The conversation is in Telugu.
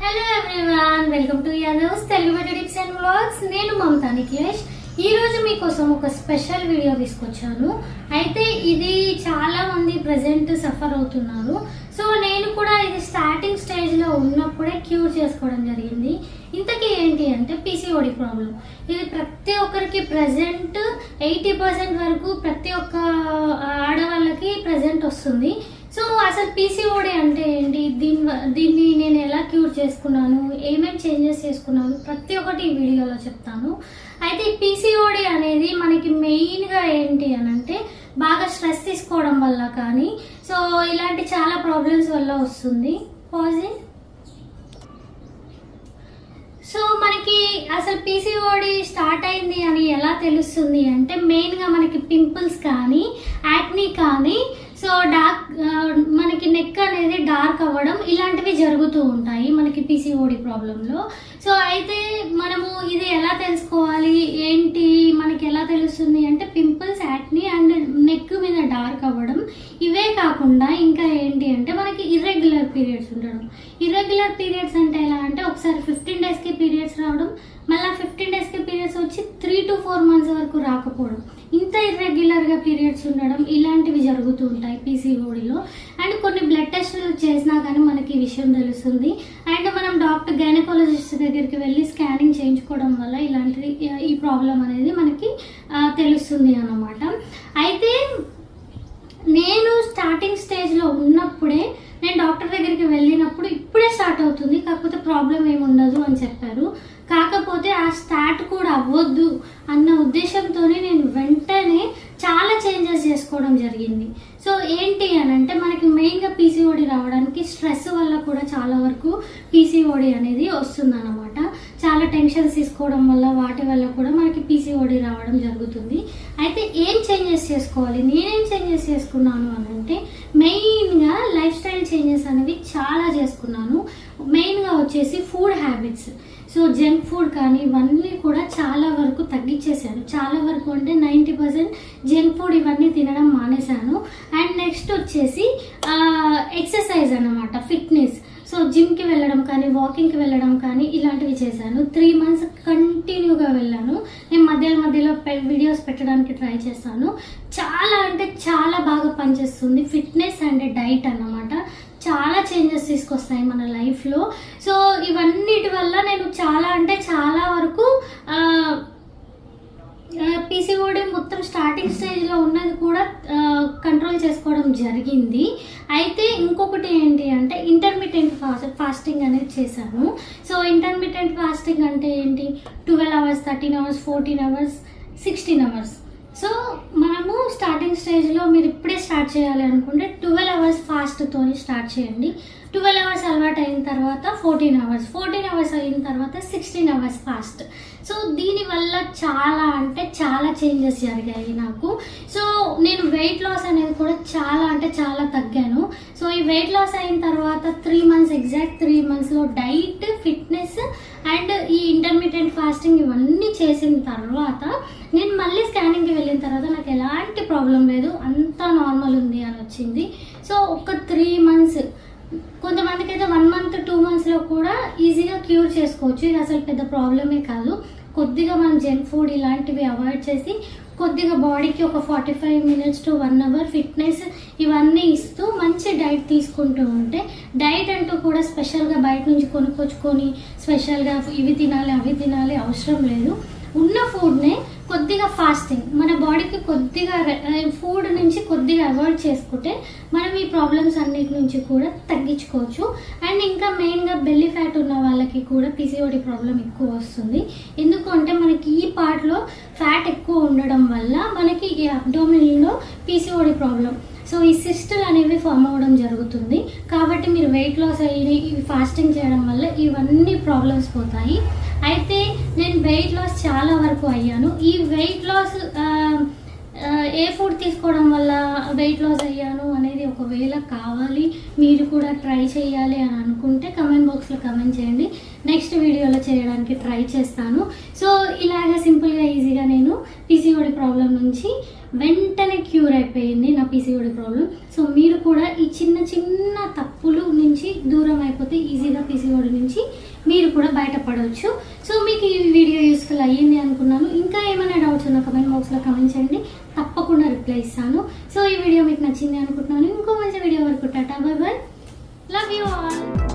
Hello everyone welcome to Yadav's Telugu video tips and blogs నేను మమతా నిఖిలేష్. ఈ రోజు మీకోసం ఒక స్పెషల్ వీడియో తీసుకొచ్చాను. అయితే ఇది చాలామంది ప్రజెంట్ సఫర్ అవుతున్నారు. సో నేను కూడా ఇది స్టార్టింగ్ స్టేజ్లో ఉన్నప్పుడే క్యూర్ చేసుకోవడం జరిగింది. ఇంతకీ ఏంటి అంటే పీసీఓడి ప్రాబ్లం ఇది ప్రతి ఒక్కరికి ప్రజెంట్ ఎయిటీ పర్సెంట్ వరకు ప్రతి ఒక్క ఆడవాళ్ళకి ప్రజెంట్ వస్తుంది. సో అసలు పీసీఓడి అంటే ఏంటి? దీని దీన్ని నేను ఎలా క్యూర్ చేసుకున్నాను? ఏమేమి చేంజెస్ చేసుకున్నాను? ప్రతి ఒక్కటి ఈ వీడియోలో చెప్తాను. అయితే ఈ పీసీఓడి అనేది మనకి మెయిన్గా ఏంటి అని అంటే బాగా స్ట్రెస్ తీసుకోవడం వల్ల కానీ సో ఇలాంటి చాలా ప్రాబ్లమ్స్ వల్ల వస్తుంది. పాజిటివ్ సో మనకి అసలు పీసీఓడి స్టార్ట్ అయింది అని ఎలా తెలుస్తుంది అంటే మెయిన్గా మనకి పింపుల్స్ కానీ యాక్నీ కానీ సో డార్క్ మనకి నెక్ అనేది డార్క్ అవ్వడం ఇలాంటివి జరుగుతూ ఉంటాయి మనకి పీసీఓడి ప్రాబ్లంలో సో అయితే మనము ఇది ఎలా తెలుసుకోవాలి? ఏంటి? మనకి ఎలా తెలుస్తుంది అంటే పింపుల్స్ యాక్నీ అండ్ నెక్ మీద డార్క్ అవ్వడం కాకుండా ఇంకా ఏంటి అంటే మనకి ఇర్రెగ్యులర్ పీరియడ్స్ ఉండడం ఇర్రెగ్యులర్ పీరియడ్స్ అంటే ఎలా అంటే ఒకసారి ఫిఫ్టీన్ డేస్కి పీరియడ్స్ రావడం మళ్ళీ ఫిఫ్టీన్ డేస్కి పీరియడ్స్ వచ్చి త్రీ టు ఫోర్ మంత్స్ వరకు రాకపోవడం. ఇంత ఇర్రెగ్యులర్గా పీరియడ్స్ ఉండడం ఇలాంటివి జరుగుతూ ఉంటాయి పీసీఓడిలో అండ్ కొన్ని బ్లడ్ టెస్టులు చేసినా కానీ మనకి ఈ విషయం తెలుస్తుంది. అండ్ మనం డాక్టర్ గైనకాలజిస్ట్ దగ్గరికి వెళ్ళి స్కానింగ్ చేయించుకోవడం వల్ల ఇలాంటిది ఈ ప్రాబ్లం అనేది మనకి తెలుస్తుంది అన్నమాట. అయితే నేను స్టార్టింగ్ స్టేజ్లో ఉన్నప్పుడే నేను డాక్టర్ దగ్గరికి వెళ్ళినప్పుడు ఇప్పుడే స్టార్ట్ అవుతుంది కాకపోతే ప్రాబ్లం ఏమి ఉండదు అని చెప్పారు. కాకపోతే ఆ స్టార్ట్ కూడా అవ్వద్దు అన్న ఉద్దేశంతోనే నేను వెంటనే చాలా చేంజెస్ చేసుకోవడం జరిగింది. సో ఏంటి అని అంటే మనకి మెయిన్గా పీసీఓడి రావడానికి స్ట్రెస్ వల్ల కూడా చాలా వరకు పీసీఓడి అనేది వస్తుందన్నమాట. చాలా టెన్షన్స్ తీసుకోవడం వల్ల వాటి వల్ల కూడా మనకి పీసీఓడి రావడం జరుగుతుంది. అయితే ఏం చేంజెస్ చేసుకోవాలి? నేనేం చేంజెస్ చేసుకున్నాను అని అంటే మెయిన్గా లైఫ్ స్టైల్ చేంజెస్ అనేవి చాలా చేసుకున్నాను. మెయిన్గా వచ్చేసి food habits. So junk food కానీ ఇవన్నీ కూడా చాలా వరకు తగ్గించేశాను చాలా వరకు అంటే నైంటీ పర్సెంట్ జంక్ ఫుడ్ ఇవన్నీ తినడం మానేశాను. అండ్ నెక్స్ట్ వచ్చేసి ఎక్సర్సైజ్ అనమాట ఫిట్నెస్. సో జిమ్కి వెళ్ళడం కానీ వాకింగ్కి వెళ్ళడం కానీ ఇలాంటివి చేశాను. త్రీ మంత్స్ కంటిన్యూగా వెళ్ళాను. నేను మధ్యలో మధ్యలో పె- వీడియోస్ పెట్టడానికి ట్రై చేస్తాను చాలా అంటే చాలా బాగా పనిచేస్తుంది. ఫిట్నెస్ అండ్ డైట్ అన్నమాట. చాలా చేంజెస్ తీసుకొస్తాయి మన లైఫ్లో సో ఇవన్నిటి వల్ల నేను చాలా అంటే చాలా వరకు పీసీఓడి మొత్తం స్టార్టింగ్ స్టేజ్లో ఉన్నది కూడా కంట్రోల్ చేసుకోవడం జరిగింది. అయితే ఇంకొకటి ఏంటి అంటే ఇంటర్మీడియట్ ఫాస్ట్ ఫాస్టింగ్ అనేది చేశాను సో ఇంటర్మీడియట్ ఫాస్టింగ్ అంటే ఏంటి? Twelve hours thirteen hours fourteen hours sixteen hours so మనము స్టార్టింగ్ స్టేజ్లో మీరు ఇప్పుడే స్టార్ట్ చేయాలి అనుకుంటే ట్వెల్వ్ అవర్స్ ఫాస్ట్తో స్టార్ట్ చేయండి. ట్వెల్వ్ అవర్స్ అలవాటు అయిన తర్వాత ఫోర్టీన్ అవర్స్ ఫోర్టీన్ అవర్స్ అయిన తర్వాత సిక్స్టీన్ అవర్స్ ఫాస్ట్ సో దీనివల్ల చాలా అంటే చాలా చేంజెస్ జరిగాయి నాకు. సో నేను వెయిట్ లాస్ అనేది కూడా చాలా అంటే చాలా తగ్గాను. సో ఈ వెయిట్ లాస్ అయిన తర్వాత త్రీ మంత్స్ ఎగ్జాక్ట్ త్రీ మంత్స్లో డైట్ ఫిట్నెస్ అండ్ ఈ ఇంటర్మీడియట్ ఫాస్టింగ్ ఇవన్నీ చేసిన తర్వాత నేను మళ్ళీ స్కానింగ్కి వెళ్ళిన తర్వాత నాకు ఎలాంటి ప్రాబ్లం లేదు. అంతా నార్మల్ ఉంది అని వచ్చింది. సో ఒక త్రీ మంత్స్ కొంతమందికి అయితే వన్ మంత్ టూ మంత్స్లో కూడా ఈజీగా క్యూర్ చేసుకోవచ్చు. ఇది అసలు పెద్ద ప్రాబ్లమే కాదు. కొద్దిగా మనం జంక్ ఫుడ్ ఇలాంటివి అవాయిడ్ చేసి కొద్దిగా బాడీకి ఒక forty five minutes to one hour fitness ఇవన్నీ ఇస్తూ మంచి డైట్ తీసుకుంటూ ఉంటే డైట్ అంటూ కూడా స్పెషల్గా బయట నుంచి కొనుక్కొచ్చుకొని స్పెషల్గా ఇవి తినాలి అవి తినాలి అవసరం లేదు. ఉన్న ఫుడ్నే కొద్దిగా ఫాస్టింగ్ మన బాడీకి కొద్దిగా ఫుడ్ నుంచి కొద్దిగా అవాయిడ్ చేసుకుంటే మనం ఈ ప్రాబ్లమ్స్ అన్నిటి నుంచి కూడా తగ్గించుకోవచ్చు. అండ్ ఇంకా మెయిన్గా బెల్లీ ఫ్యాట్ ఉన్న వాళ్ళకి కూడా పిసిఓడి ప్రాబ్లం ఎక్కువ వస్తుంది. ఎందుకంటే మనకి ఈ పార్ట్లో ఫ్యాట్ ఎక్కువ ఉండడం వల్ల మనకి ఈ అబ్డోమిన్లో పిసిఓడి ప్రాబ్లం సో ఈ సిస్టులు అనేవి ఫామ్ అవ్వడం జరుగుతుంది. కాబట్టి మీరు వెయిట్ లాస్ అయ్యి ఇవి ఫాస్టింగ్ చేయడం వల్ల ఇవన్నీ ప్రాబ్లమ్స్ పోతాయి. అయితే నేను వెయిట్ లాస్ చాలా వరకు అయ్యాను. ఈ వెయిట్ లాస్ ఏ ఫుడ్ తీసుకోవడం వల్ల వెయిట్ లాస్ అయ్యాను అనేది ఒకవేళ కావాలి మీరు కూడా ట్రై చేయాలి అని అనుకుంటే కమెంట్ బాక్స్లో కమెంట్ చేయండి. నెక్స్ట్ వీడియోలో చేయడానికి ట్రై చేస్తాను. సో ఇలాగ సింపుల్గా ఈజీగా నేను పీసీఓడి ప్రాబ్లం నుంచి వెంటనే క్యూర్ అయిపోయింది నా పీసీఓడి ప్రాబ్లం సో మీరు కూడా ఈ చిన్న చిన్న తప్పులు నుంచి దూరం అయిపోతే ఈజీగా పీసీఓడి నుంచి మీరు కూడా బయటపడవచ్చు. సో మీకు ఈ వీడియో యూస్ఫుల్ అయ్యింది అనుకున్నాను. ఇంకా ఏమైనా డౌట్స్ ఉన్నా కమెంట్ బాక్స్లో కమెంట్ చేయండి. తప్పకుండా రిప్లై ఇస్తాను. సో ఈ వీడియో మీకు నచ్చింది అనుకుంటున్నాను. ఇంకో మంచి వీడియో వరకు. Tata bye bye love you all